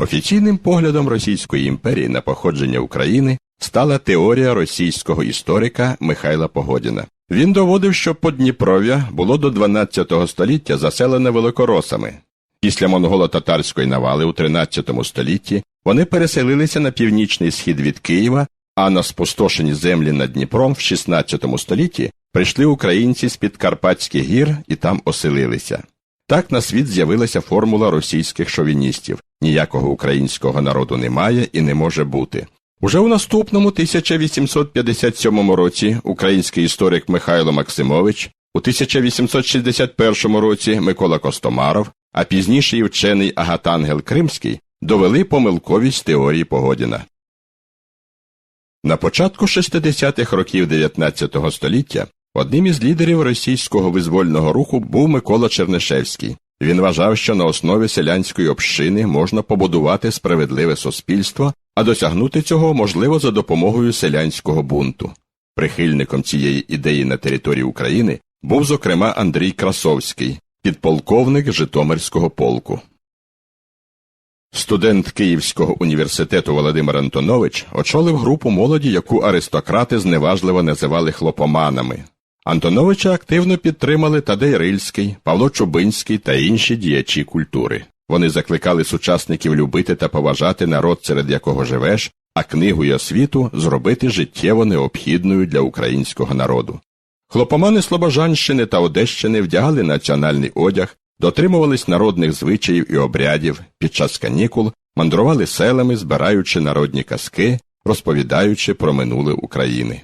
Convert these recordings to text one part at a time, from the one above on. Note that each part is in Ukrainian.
Офіційним поглядом Російської імперії на походження України стала теорія російського історика Михайла Погодіна. Він доводив, що Подніпров'я було до 12 століття заселене великоросами. Після монголо-татарської навали у 13 столітті вони переселилися на північний схід від Києва, а на спустошені землі над Дніпром в 16 столітті прийшли українці з під Карпатських гір і там оселилися. Так на світ з'явилася формула російських шовіністів ніякого українського народу немає і не може бути. Уже у наступному 1857 році український історик Михайло Максимович, у 1861 році Микола Костомаров, а пізніше і вчений Агатангел Кримський довели помилковість теорії Погодіна. На початку 60-х років 19 століття одним із лідерів російського визвольного руху був Микола Чернишевський. Він вважав, що на основі селянської общини можна побудувати справедливе суспільство, а досягнути цього можливо за допомогою селянського бунту. Прихильником цієї ідеї на території України був, зокрема, Андрій Красовський, підполковник Житомирського полку. Студент Київського університету Володимир Антонович очолив групу молоді, яку аристократи зневажливо називали хлопоманами. Антоновича активно підтримали Тадей Рильський, Павло Чубинський та інші діячі культури. Вони закликали сучасників любити та поважати народ, серед якого живеш, а книгу й освіту зробити життєво необхідною для українського народу. Хлопомани Слобожанщини та Одещини вдягали національний одяг, дотримувались народних звичаїв і обрядів, під час канікул мандрували селами, збираючи народні казки, розповідаючи про минуле України.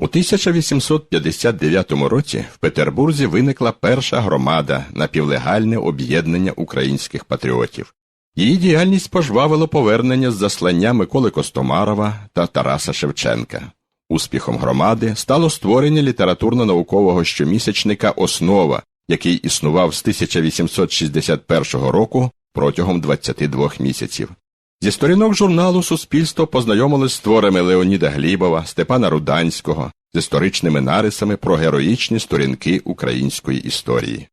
У 1859 році в Петербурзі виникла перша громада напівлегальне об'єднання українських патріотів. Її діяльність пожвавило повернення з заслання Миколи Костомарова та Тараса Шевченка. Успіхом громади стало створення літературно-наукового щомісячника Основа, який існував з 1861 року протягом 22 місяців. Зі сторінок журналу Суспільство познайомилось з творами Леоніда Глібова, Степана Руданського, з історичними нарисами про героїчні сторінки української історії.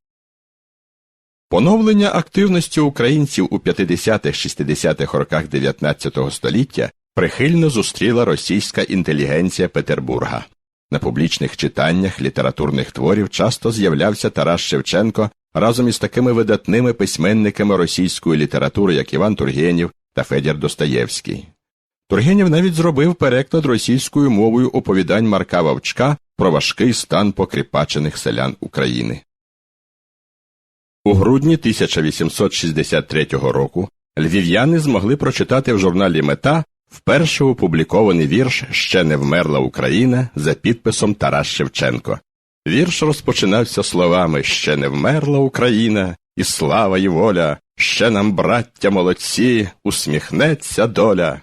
Поновлення активності українців у 50-60-х роках 19 століття прихильно зустріла російська інтелігенція Петербурга. На публічних читаннях літературних творів часто з'являвся Тарас Шевченко разом із такими видатними письменниками російської літератури, як Іван Тургенєв та Федір Достоєвський. Тургенєв навіть зробив переклад російською мовою оповідань Марка Вовчка про важкий стан покріпачених селян України. У грудні 1863 року львів'яни змогли прочитати в журналі Мета вперше опублікований вірш Ще не вмерла Україна за підписом Тарас Шевченко. Вірш розпочинався словами Ще не вмерла Україна, і слава і воля, ще нам, браття молодці, усміхнеться доля.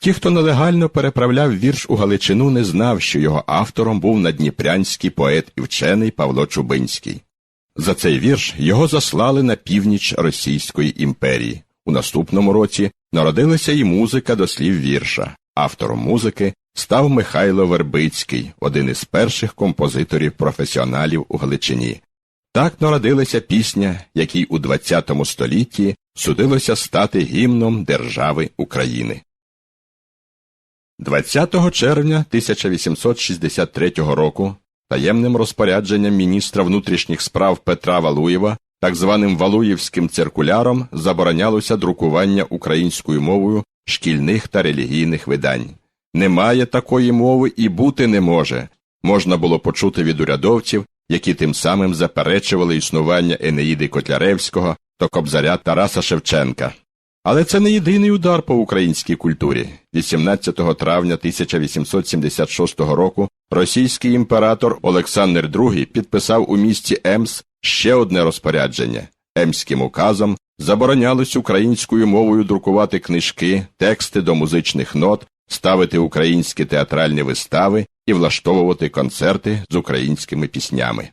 Ті, хто нелегально переправляв вірш у Галичину, не знав, що його автором був надніпрянський поет і вчений Павло Чубинський. За цей вірш його заслали на північ Російської імперії. У наступному році народилася і музика до слів вірша. Автором музики став Михайло Вербицький, один із перших композиторів професіоналів у Галичині. Так народилася пісня, якій у ХХ столітті судилося стати гімном держави України. 20 червня 1863 року таємним розпорядженням міністра внутрішніх справ Петра Валуєва, так званим Валуєвським циркуляром, заборонялося друкування українською мовою шкільних та релігійних видань. Немає такої мови і бути не може. Можна було почути від урядовців, які тим самим заперечували існування Енеїди Котляревського та Кобзаря Тараса Шевченка. Але це не єдиний удар по українській культурі. 18 травня 1876 року російський імператор Олександр II підписав у місті Емс ще одне розпорядження. Емським указом заборонялось українською мовою друкувати книжки, тексти до музичних нот, ставити українські театральні вистави і влаштовувати концерти з українськими піснями.